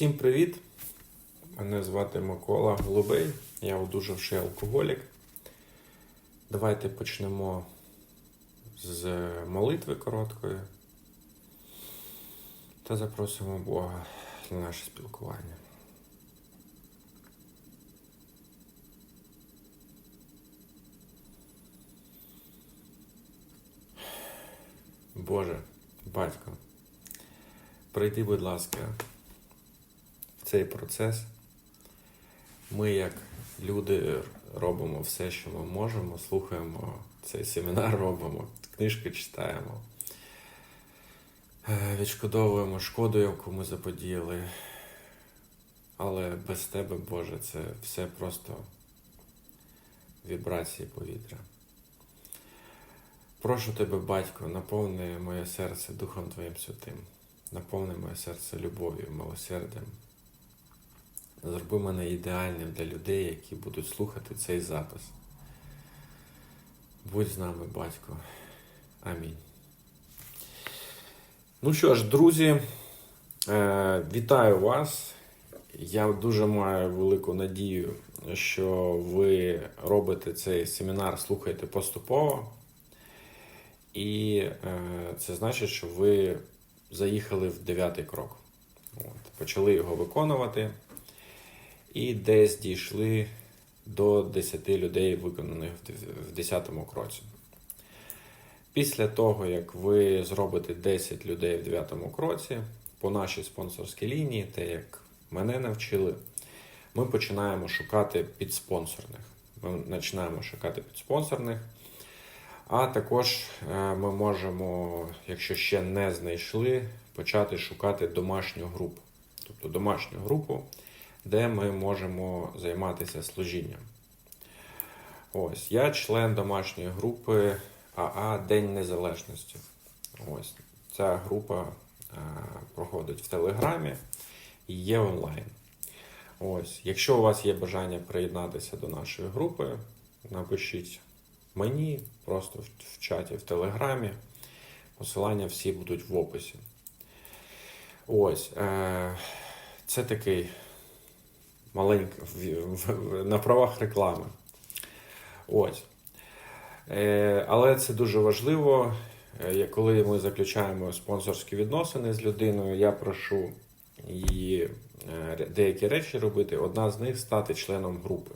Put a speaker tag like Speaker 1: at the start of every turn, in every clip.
Speaker 1: Всім привіт! Мене звати Микола Голубей, я одужавший алкоголік. Давайте почнемо з молитви короткої та запросимо Бога на наше спілкування. Боже, батько, прийди, будь ласка, цей процес. Ми, як люди, робимо все, що ми можемо, слухаємо цей семінар, робимо, книжки читаємо, е, відшкодовуємо шкоду, яку ми заподіяли. Але без тебе, Боже, це все просто вібрації повітря. Прошу тебе, батько, наповни моє серце Духом Твоїм Святим, наповни моє серце любов'ю, милосердям. Зроби мене ідеальним для людей, які будуть слухати цей запис. Будь з нами, батько. Амінь. Ну що ж, друзі, е, вітаю вас. Я дуже маю велику надію, що ви робите цей семінар, слухаєте поступово. І е, це значить, що ви заїхали в дев'ятий крок. От, почали його виконувати і десь дійшли до 10 людей, виконаних в 10 кроці. Після того, як ви зробите 10 людей в 9 кроці, по нашій спонсорській лінії, те, як мене навчили, ми починаємо шукати підспонсорних. Ми починаємо шукати підспонсорних. А також е, ми можемо, якщо ще не знайшли, почати шукати домашню групу. Тобто домашню групу, де ми можемо займатися служінням. Ось, я член домашньої групи АА День Незалежності. Ось, ця група е, проходить в Телеграмі і є онлайн. Ось, якщо у вас є бажання приєднатися до нашої групи, напишіть мені просто в, в чаті в Телеграмі. Посилання всі будуть в описі. Ось. Е, це такий в- на правах реклами. Ось. Е, але це дуже важливо. Е, Коли ми заключаємо спонсорські відносини з людиною, я прошу її е, деякі речі робити. Одна з них стати членом групи.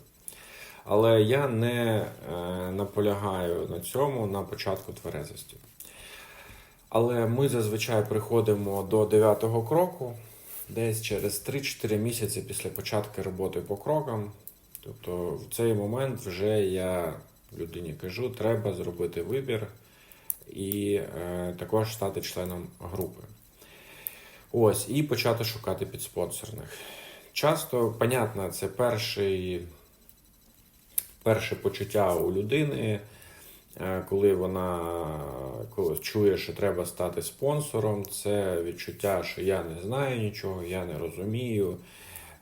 Speaker 1: Але я не наполягаю на цьому на початку тверезості. Але ми зазвичай приходимо до дев'ятого кроку, десь через 3-4 місяці після початку роботи по крокам. Тобто в цей момент вже я людині кажу, треба зробити вибір і е, також стати членом групи. Ось, і почати шукати підспонсорних. Часто, понятно, це перший перше почуття у людини, коли вона коли чує, що треба стати спонсором, це відчуття, що я не знаю нічого, я не розумію,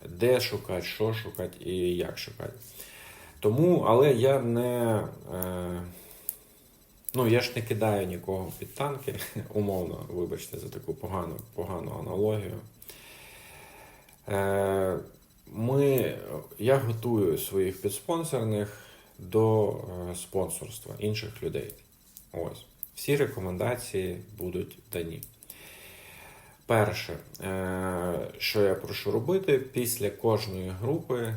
Speaker 1: де шукати, що шукати і як шукати. Тому, але я не. Е, ну, я ж не кидаю нікого під танки, умовно, вибачте за таку погану, погану аналогію. Е, ми, я готую своїх підспонсорних до е, спонсорства інших людей. Ось. Всі рекомендації будуть дані. Перше, е, що я прошу робити, після кожної групи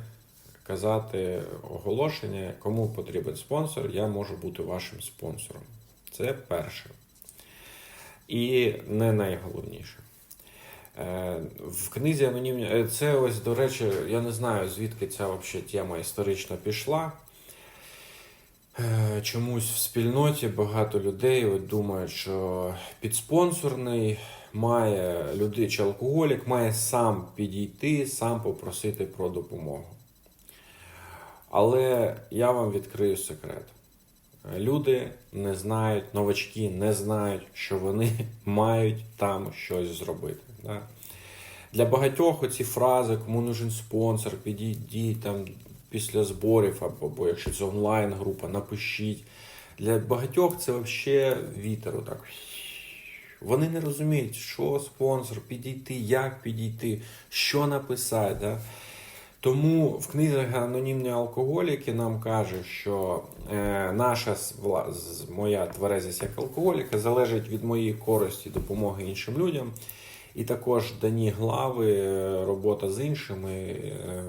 Speaker 1: казати оголошення, кому потрібен спонсор, я можу бути вашим спонсором. Це перше. І не найголовніше. Е, В книзі анонімні. Це ось, до речі, я не знаю, звідки ця вообще тема історично пішла. Е, Чомусь в спільноті багато людей думають, що підспонсорний має людей чи алкоголік має сам підійти, сам попросити про допомогу. Але я вам відкрию секрет. Люди не знають, новачки не знають, що вони мають там щось зробити. Да? Для багатьох оці фрази, кому нужен спонсор, підійдіть там після зборів, або, якщо це онлайн-група, напишіть. Для багатьох це взагалі вітер отак Вони не розуміють, що спонсор, підійти, як підійти, що написати. Да? Тому в книзі Анонімні алкоголіки нам каже, що е, наша моя тверезість як алкоголіка залежить від моєї користі допомоги іншим людям. І також дані глави, е, робота з іншими е,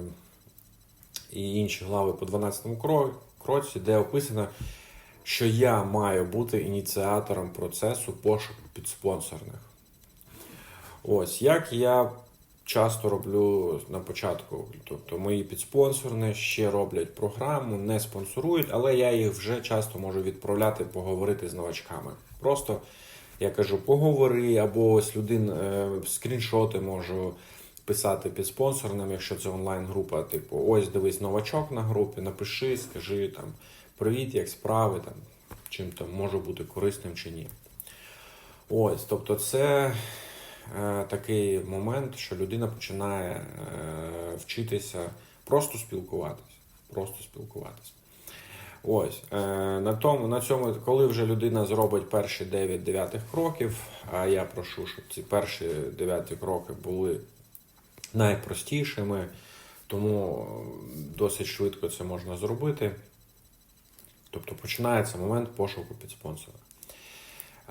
Speaker 1: і інші глави по 12 кро- кроці, де описано, що я маю бути ініціатором процесу пошуку підспонсорних. Ось як я часто роблю на початку. Тобто мої підспонсорні ще роблять програму, не спонсорують, але я їх вже часто можу відправляти поговорити з новачками. Просто я кажу, поговори, або ось людин е, скріншоти можу писати під спонсорним, якщо це онлайн-група. Типу, ось дивись новачок на групі, напиши, скажи там привіт, як справи, там, чим там можу бути корисним чи ні. Ось, тобто, це е, такий момент, що людина починає е, вчитися просто спілкуватись. Просто спілкуватись. Ось е, на тому, на цьому, коли вже людина зробить перші 9 дев'ятих кроків, а я прошу, щоб ці перші дев'яті кроки були найпростішими, тому досить швидко це можна зробити. Тобто починається момент пошуку підспонсора.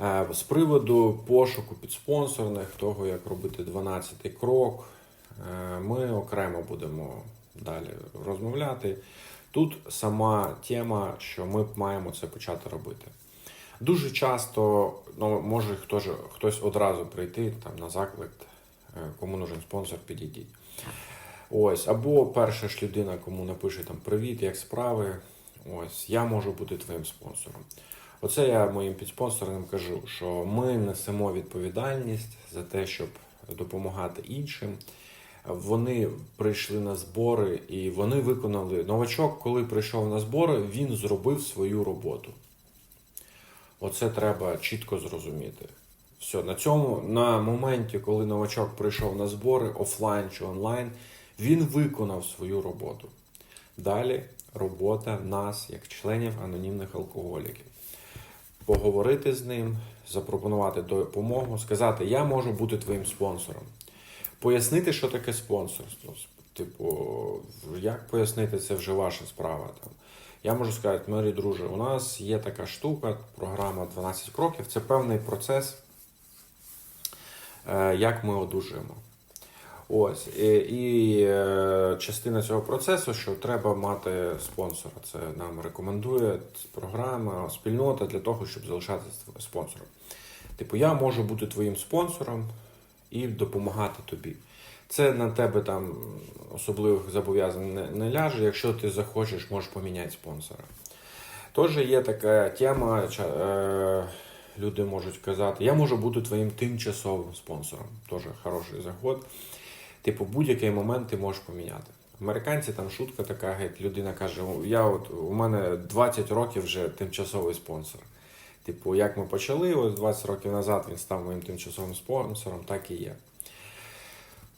Speaker 1: Е, З приводу пошуку підспонсорних, того, як робити 12-й крок, е, ми окремо будемо далі розмовляти. Тут сама тема, що ми маємо це почати робити. Дуже часто ну, може хтось, хтось одразу прийти там, на заклик, е, кому нужен спонсор, підійдіть. Ось, або перша ж людина, кому напише там Привіт, як справи. Ось, я можу бути твоїм спонсором. Оце я моїм підспонсорам кажу, що ми несемо відповідальність за те, щоб допомагати іншим. Вони прийшли на збори і вони виконали. Новачок, коли прийшов на збори, він зробив свою роботу. Оце треба чітко зрозуміти. Все, на цьому, на моменті, коли новачок прийшов на збори, офлайн чи онлайн, він виконав свою роботу. Далі робота нас, як членів анонімних алкоголіків. Поговорити з ним, запропонувати допомогу, сказати, я можу бути твоїм спонсором. Пояснити, що таке спонсорство. Типу, як пояснити, це вже ваша справа. Там. Я можу сказати, Марі, друже, у нас є така штука, програма 12 кроків. Це певний процес, як ми одужуємо. Ось. І, і е, частина цього процесу, що треба мати спонсора. Це нам рекомендує програма, спільнота для того, щоб залишатися спонсором. Типу, я можу бути твоїм спонсором і допомагати тобі. Це на тебе там особливих зобов'язань не, не ляже. Якщо ти захочеш, можеш поміняти спонсора. Тож є така тема, е, люди можуть казати, я можу бути твоїм тимчасовим спонсором. Теж хороший заход. Типу, будь-який момент ти можеш поміняти. Американці там шутка така, геть, людина каже: я от у мене 20 років вже тимчасовий спонсор. Типу, як ми почали, ось 20 років назад він став моїм тимчасовим спонсором, так і є.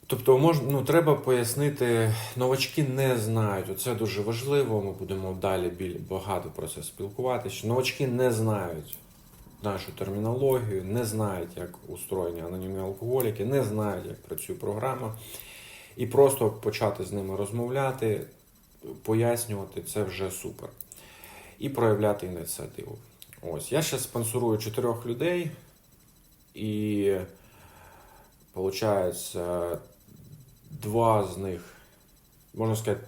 Speaker 1: Тобто, мож, ну, треба пояснити, новачки не знають, оце дуже важливо. Ми будемо далі біль, багато про це спілкуватися. Новачки не знають нашу термінологію, не знають, як устроєні анонімні алкоголіки, не знають, як працює програма. І просто почати з ними розмовляти, пояснювати це вже супер. І проявляти ініціативу. Ось, я зараз спонсорую чотирьох людей, і виходить, два з них, можна сказати,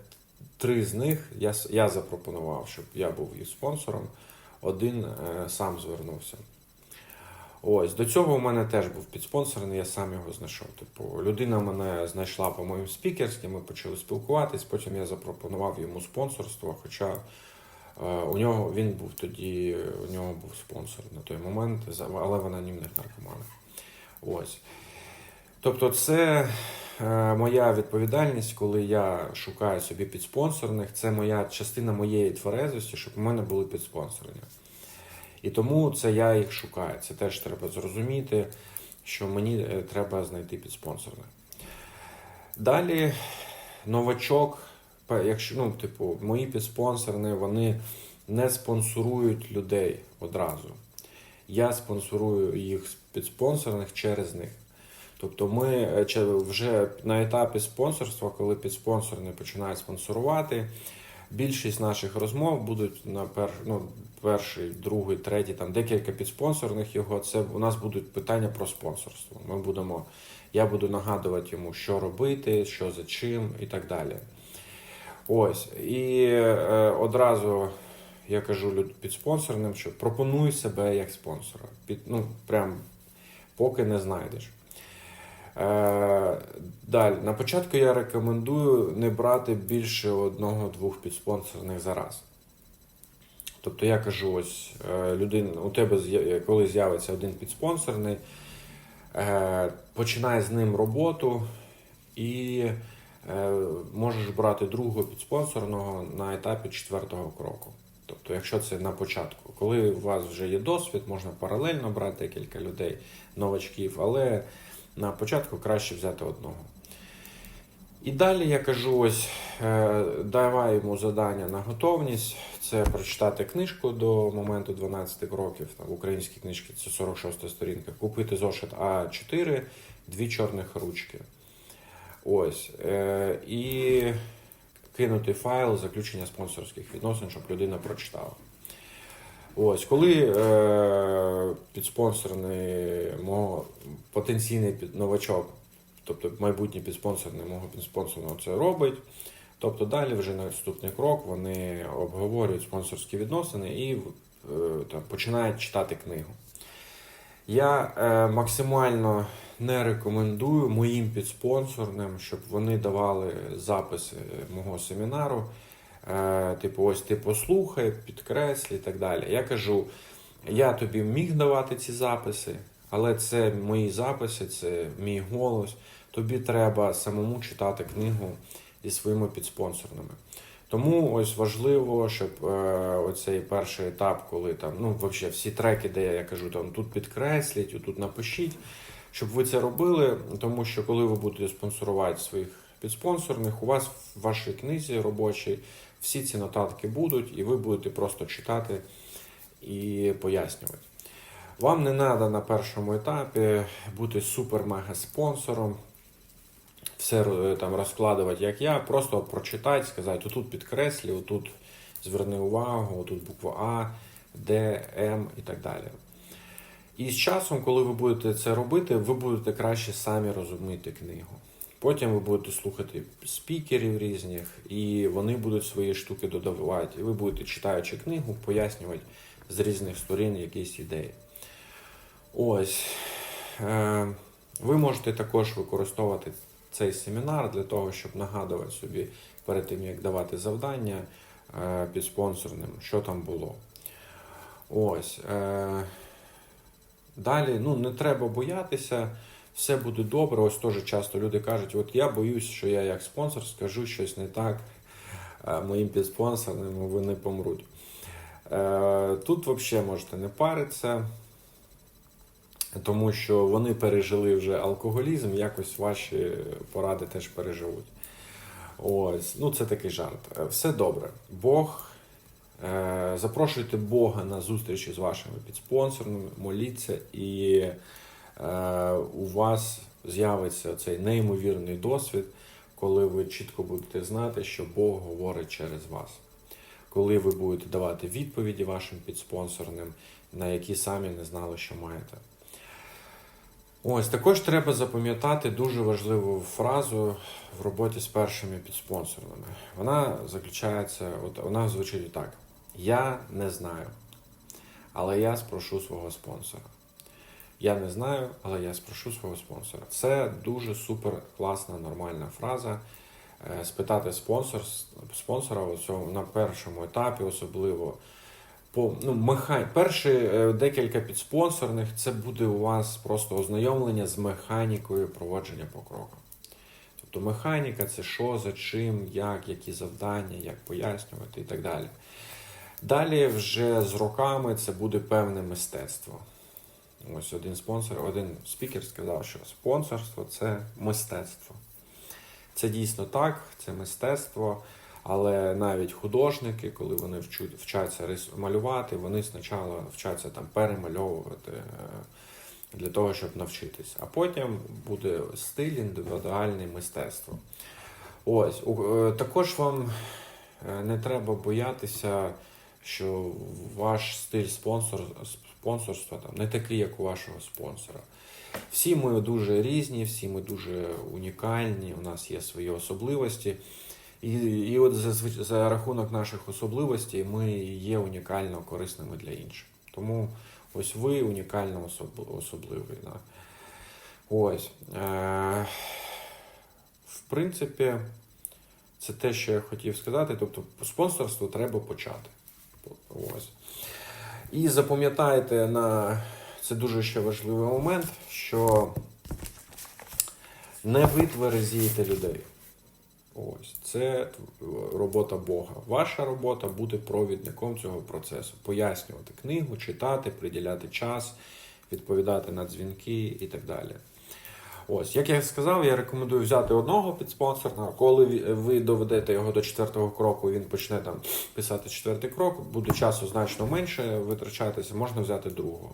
Speaker 1: три з них я, я запропонував, щоб я був їх спонсором, один е, сам звернувся. Ось, до цього у мене теж був підспонсорний, я сам його знайшов. Типу, людина мене знайшла по моїм спікерським, ми почали спілкуватись, потім я запропонував йому спонсорство, хоча е, у нього він був тоді, у нього був спонсор на той момент, але в анонімних наркоманах. Ось. Тобто, це моя відповідальність, коли я шукаю собі підспонсорних, це моя частина моєї тверезості, щоб у мене були підспонсорені. І тому це я їх шукаю. Це теж треба зрозуміти, що мені е, треба знайти підспонсорних. Далі новачок, якщо ну, типу, мої підспонсорні, вони не спонсорують людей одразу. я спонсорую їх підспонсорних через них. Тобто ми е, вже на етапі спонсорства, коли підспонсорний починає спонсорувати, більшість наших розмов будуть на пер, ну, перший, другий, третій, там декілька підспонсорних його. Це у нас будуть питання про спонсорство. Ми будемо, я буду нагадувати йому, що робити, що за чим і так далі. Ось. І е, одразу я кажу люд- підспонсорним, що пропонуй себе як спонсора. Під, ну, прям поки не знайдеш. Е, далі, на початку я рекомендую не брати більше одного-двох підспонсорних за раз. Тобто я кажу, ось е, людина, у тебе коли з'явиться один підспонсорний, е, починай з ним роботу і можеш брати другого підспонсорного на етапі четвертого кроку. Тобто, якщо це на початку, коли у вас вже є досвід, можна паралельно брати декілька людей, новачків, але на початку краще взяти одного. І далі я кажу: ось е, давай йому завдання на готовність. Це прочитати книжку до моменту 12 кроків. Там в українській книжці це 46 сторінка. Купити зошит А4, дві чорних ручки. Ось. Е, і кинути файл заключення спонсорських відносин, щоб людина прочитала. Ось, коли е, підспонсорний мого потенційний новачок, тобто майбутній підспонсорний мого підспонсорного це робить. Тобто далі вже наступний крок вони обговорюють спонсорські відносини і е, там, починають читати книгу. Я е, максимально не рекомендую моїм підспонсорним, щоб вони давали записи мого семінару. Е, типу, ось ти послухай, підкреслі і так далі. Я кажу, я тобі міг давати ці записи, але це мої записи, це мій голос. Тобі треба самому читати книгу зі своїми підспонсорними. Тому ось важливо, щоб е, оцей перший етап, коли там, ну, взагалі, всі треки, де я кажу, там тут підкресліть, тут напишіть, щоб ви це робили, тому що коли ви будете спонсорувати своїх підспонсорних, у вас в вашій книзі робочій всі ці нотатки будуть, і ви будете просто читати і пояснювати. Вам не треба на першому етапі бути супер-мега спонсором, все е, там розкладувати, як я, просто прочитати, сказати, отут підкреслі, отут зверни увагу, отут буква А, Д, М і так далі. І з часом, коли ви будете це робити, ви будете краще самі розуміти книгу. Потім ви будете слухати спікерів різних, і вони будуть свої штуки додавати. І ви будете, читаючи книгу, пояснювати з різних сторін якісь ідеї. Ось. Е, Ви можете також використовувати цей семінар для того, щоб нагадувати собі перед тим, як давати завдання е, під спонсорним, що там було. Ось. е, Далі, ну, не треба боятися, все буде добре. Ось теж часто люди кажуть, от я боюсь, що я як спонсор скажу щось не так е, моїм підспонсорним, вони помруть. Е, Тут взагалі можете не паритися, тому що вони пережили вже алкоголізм, якось ваші поради теж переживуть. Ось, ну це такий жарт. Е, Все добре. Бог. Запрошуйте Бога на зустрічі з вашими підспонсорами, моліться, і у вас з'явиться цей неймовірний досвід, коли ви чітко будете знати, що Бог говорить через вас. Коли ви будете давати відповіді вашим підспонсорним, на які самі не знали, що маєте. Ось також треба запам'ятати дуже важливу фразу в роботі з першими підспонсорами. Вона заключається, от вона звучить так: Я не знаю, але я спрошу свого спонсора. Я не знаю, але я спрошу свого спонсора. Це дуже супер класна, нормальна фраза. Е, Спитати спонсор, спонсора на першому етапі, особливо по ну, механь... Перші е, декілька підспонсорних це буде у вас просто ознайомлення з механікою проводження по крокам. Тобто механіка це що, за чим, як, які завдання, як пояснювати і так далі. Далі вже з роками це буде певне мистецтво. Ось один спонсор, один спікер сказав, що спонсорство це мистецтво. Це дійсно так, це мистецтво. Але навіть художники, коли вони вчаться малювати, вони спочатку вчаться там перемальовувати е, для того, щоб навчитись. А потім буде стиль індивідуальне мистецтво. Ось е, також вам е, не треба боятися, що ваш стиль спонсор, спонсорства там не такий, як у вашого спонсора. Всі ми дуже різні, всі ми дуже унікальні, у нас є свої особливості. І, і от за, за рахунок наших особливостей ми є унікально корисними для інших. Тому ось ви унікально особ, особливий. Да. Ось. Е, в принципі, це те, що я хотів сказати. Тобто, спонсорство треба почати. Ось. І запам'ятайте на це дуже ще важливий момент, що не ви тверезієте людей. Ось це робота Бога. Ваша робота бути провідником цього процесу, пояснювати книгу, читати, приділяти час, відповідати на дзвінки і так далі. Ось, як я сказав, я рекомендую взяти одного підспонсора. Коли ви доведете його до четвертого кроку, він почне там писати четвертий крок, буде часу значно менше витрачатися, можна взяти другого.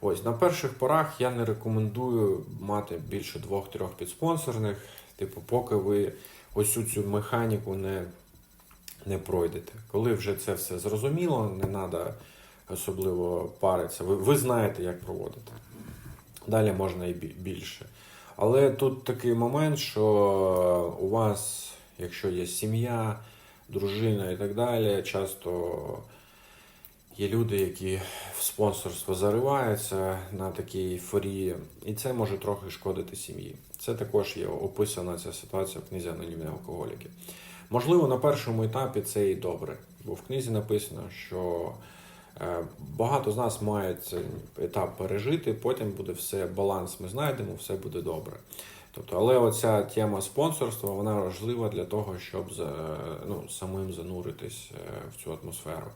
Speaker 1: Ось на перших порах я не рекомендую мати більше двох-трьох підспонсорних, типу, поки ви ось цю цю механіку не, не пройдете. Коли вже це все зрозуміло, не треба особливо паритися. Ви, ви знаєте, як проводити. Далі можна і більше. Але тут такий момент, що у вас, якщо є сім'я, дружина і так далі, часто є люди, які в спонсорство зариваються на такій ейфорії, і це може трохи шкодити сім'ї. Це також є описана ця ситуація в книзі Анонімні алкоголіки. Можливо, на першому етапі це і добре, бо в книзі написано, що е, багато з нас мають цей етап пережити, потім буде все, баланс ми знайдемо, все буде добре. Тобто, але оця тема спонсорства вона важлива для того, щоб ну, самим зануритись е, в цю атмосферу.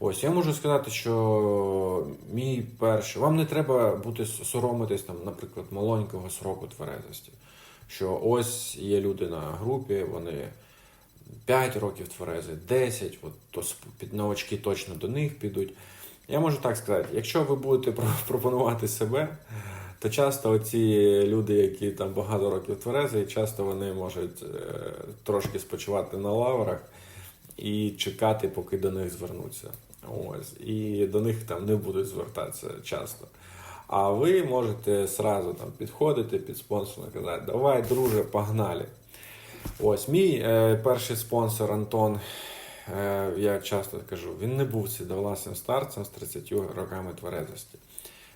Speaker 1: Ось я можу сказати, що мій перший. Вам не треба бути соромитись там, наприклад, маленького сроку тверезості. Що ось є люди на групі, вони 5 років тверези, 10, от, то під новачки точно до них підуть. Я можу так сказати, якщо ви будете пропонувати себе, то часто оці люди, які там багато років тверези, часто вони можуть е, трошки спочивати на лаврах і чекати, поки до них звернуться. Ось. І до них там не будуть звертатися часто. А ви можете сразу там підходити під спонсора і казати, давай, друже, погнали. Ось мій е, перший спонсор Антон, е, я часто кажу, він не був сідовласним старцем з 30 роками тверезості.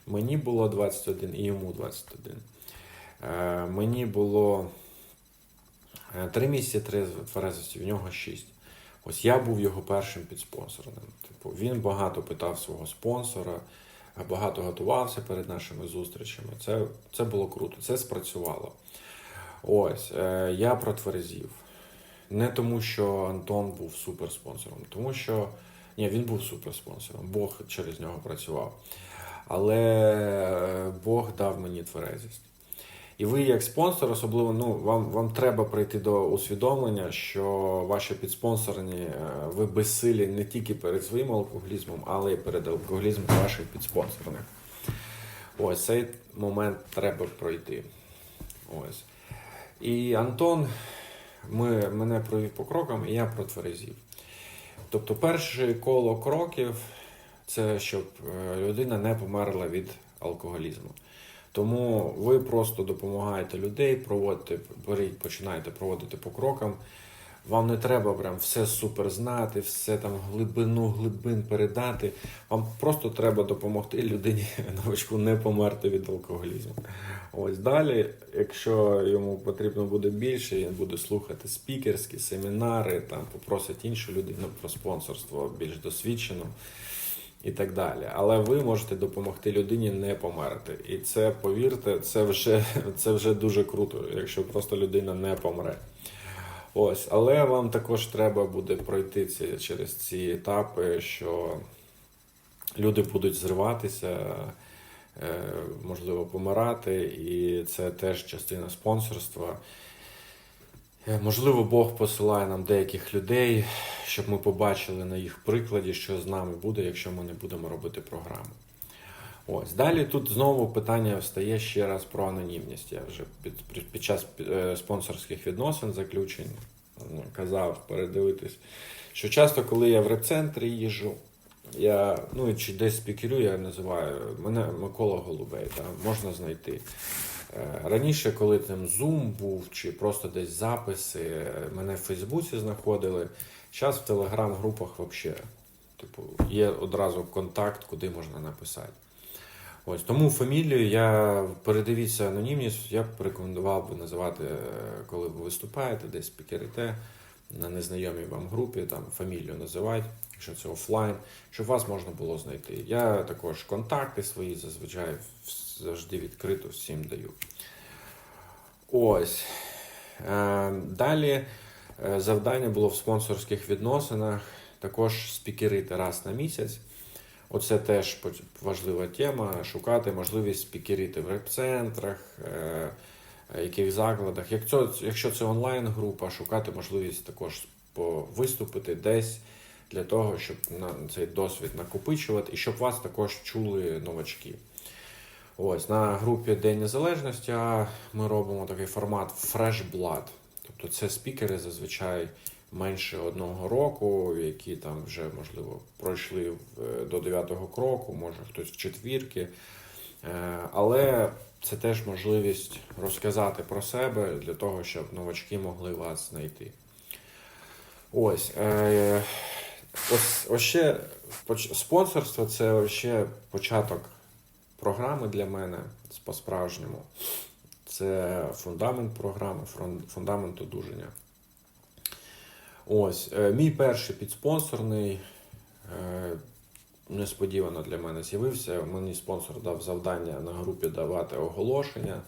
Speaker 1: Мені було 21 і йому 21. Е, мені було 3 місяці трез- тверезості, в нього 6. Ось я був його першим підспонсором. Типу, він багато питав свого спонсора, багато готувався перед нашими зустрічами. Це, це було круто, це спрацювало. Ось, е, я протверезів. Не тому, що Антон був суперспонсором, тому що ні, він був суперспонсором, Бог через нього працював. Але е, Бог дав мені тверезість. І ви, як спонсор, особливо, ну, вам, вам треба прийти до усвідомлення, що ваші підспонсорні, е, ви безсилі не тільки перед своїм алкоголізмом, але й перед алкоголізмом ваших підспонсорних. Ось цей момент треба пройти. Ось. І Антон ми, мене провів по крокам, і я протверезів. Тобто, перше коло кроків це щоб е, людина не померла від алкоголізму. Тому ви просто допомагаєте людей, проводите, починаєте проводити по крокам. Вам не треба прям все супер знати, все там глибину глибин передати. Вам просто треба допомогти людині новачку не померти від алкоголізму. Ось далі, якщо йому потрібно буде більше, він буде слухати спікерські семінари, там попросить іншу людину про спонсорство більш досвідчену і так далі. Але ви можете допомогти людині не померти. І це, повірте, це вже, це вже дуже круто, якщо просто людина не помре. Ось, але вам також треба буде пройти ці, через ці етапи, що люди будуть зриватися, е, можливо, помирати, і це теж частина спонсорства. Е, Можливо, Бог посилає нам деяких людей, щоб ми побачили на їх прикладі, що з нами буде, якщо ми не будемо робити програму. Ось далі тут знову питання встає ще раз про анонімність. Я вже під, під, час е, спонсорських відносин заключень ну, казав передивитись, що часто, коли я в реп-центрі їжджу, я ну чи десь спікерю, я називаю мене Микола Голубей, да, можна знайти. Е, Раніше, коли там Zoom був, чи просто десь записи, е, мене в Фейсбуці знаходили. Зараз в телеграм-групах взагалі, типу, є одразу контакт, куди можна написати. Ось тому фамілію я передивіться анонімність, я б рекомендував би називати, е, коли ви виступаєте, десь спікерите на незнайомій вам групі, там фамілію називати, якщо це офлайн, щоб вас можна було знайти. Я також контакти свої зазвичай завжди відкрито всім даю. Ось. Е, Далі е, завдання було в спонсорських відносинах також спікерити раз на місяць. Оце теж важлива тема. Шукати можливість спікерити в реп-центрах, е, е, яких закладах. Якщо, це онлайн-група, шукати можливість також виступити десь для того, щоб цей досвід накопичувати і щоб вас також чули новачки. Ось на групі День Незалежності ми робимо такий формат Fresh Blood. Тобто це спікери зазвичай менше одного року, які там вже, можливо, пройшли в- до дев'ятого кроку, може хтось в четвірки. Е, Але це теж можливість розказати про себе для того, щоб новачки могли вас знайти. Ось. Е, ось, ось ще спонсорство це ще початок програми для мене по-справжньому. Це фундамент програми, фундамент одужання. Ось, е, мій перший підспонсорний е, несподівано для мене з'явився. Мені спонсор дав завдання на групі давати оголошення,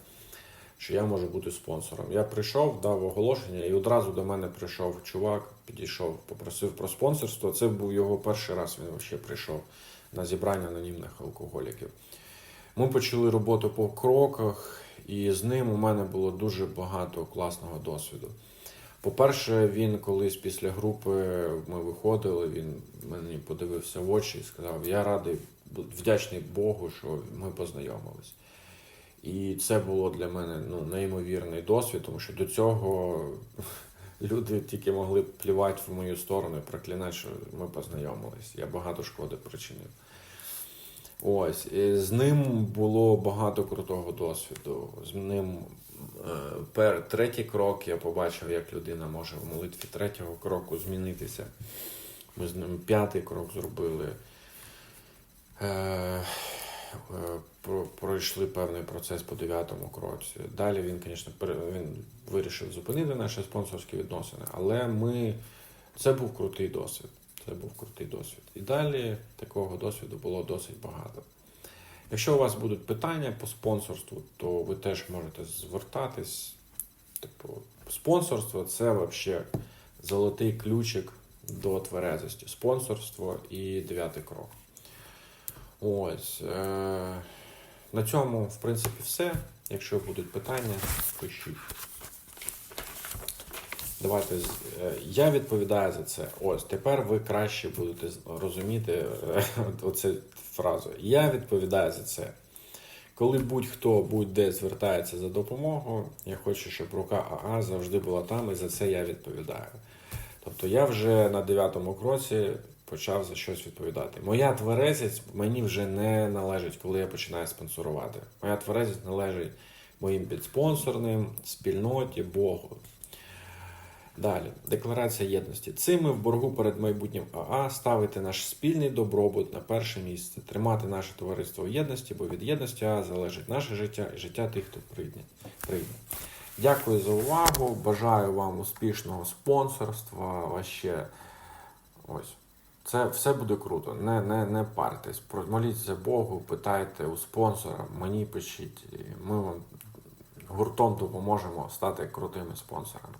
Speaker 1: що я можу бути спонсором. Я прийшов, дав оголошення, і одразу до мене прийшов чувак, підійшов, попросив про спонсорство. Це був його перший раз. Він взагалі прийшов на зібрання анонімних алкоголіків. Ми почали роботу по кроках, і з ним у мене було дуже багато класного досвіду. По-перше, він колись після групи ми виходили, він мені подивився в очі і сказав: Я радий, вдячний Богу, що ми познайомились. І це було для мене ну, неймовірний досвід, тому що до цього люди тільки могли плювати в мою сторону проклинати, що ми познайомились. Я багато шкоди причинив. Ось, і з ним було багато крутого досвіду. З ним третій крок я побачив, як людина може в молитві третього кроку змінитися. Ми з ним п'ятий крок зробили. Е, е, про- пройшли певний процес по дев'ятому кроці. Далі він, звісно, він вирішив зупинити наші спонсорські відносини, але ми це був крутий досвід. Це був крутий досвід. І далі такого досвіду було досить багато. Якщо у вас будуть питання по спонсорству, то ви теж можете звертатись. Типу, спонсорство це взагалі золотий ключик до тверезості. Спонсорство і дев'ятий крок. Ось. Е- на цьому, в принципі, все. Якщо будуть питання, пишіть. Давайте е, я відповідаю за це. Ось тепер ви краще будете розуміти е, оцю фразу. Я відповідаю за це. Коли будь-хто будь-де звертається за допомогою, я хочу, щоб рука АА завжди була там, і за це я відповідаю. Тобто я вже на дев'ятому кроці почав за щось відповідати. Моя тверезість мені вже не належить, коли я починаю спонсорувати. Моя тверезість належить моїм підспонсорним, спільноті, Богу. Далі, декларація єдності. Цим ми в боргу перед майбутнім АА ставити наш спільний добробут на перше місце, тримати наше товариство в єдності, бо від єдності АА залежить наше життя і життя тих, хто прийде. прийде. Дякую за увагу. Бажаю вам успішного спонсорства. Ваще. Ось. Це все буде круто. Не, не, не партесь. Моліться Богу, питайте у спонсора, мені пишіть. Ми вам гуртом допоможемо стати крутими спонсорами.